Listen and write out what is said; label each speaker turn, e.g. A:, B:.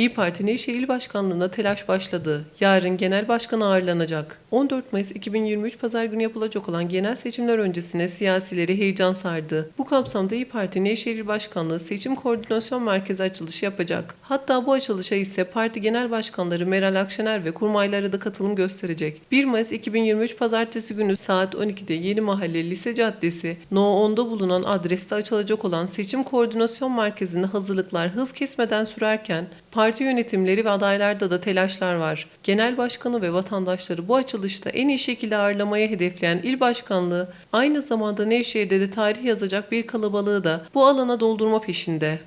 A: İyi Parti Nevşehir İl Başkanlığı'na telaş başladı. Yarın genel başkan ağırlanacak. 14 Mayıs 2023 Pazar günü yapılacak olan genel seçimler öncesine siyasileri heyecan sardı. Bu kapsamda İyi Parti Nevşehir İl Başkanlığı Seçim Koordinasyon Merkezi açılışı yapacak. Hatta bu açılışa ise parti genel başkanları Meral Akşener ve kurmayları da katılım gösterecek. 1 Mayıs 2023 Pazartesi günü saat 12'de Yeni Mahalle Lise Caddesi No 10'da bulunan adreste açılacak olan Seçim Koordinasyon Merkezi'nde hazırlıklar hız kesmeden sürerken parti yönetimleri ve adaylarda da telaşlar var. Genel başkanı ve vatandaşları bu açılışta en iyi şekilde ağırlamaya hedefleyen il başkanlığı aynı zamanda Nevşehir'de de tarih yazacak bir kalabalığı da bu alana doldurma peşinde.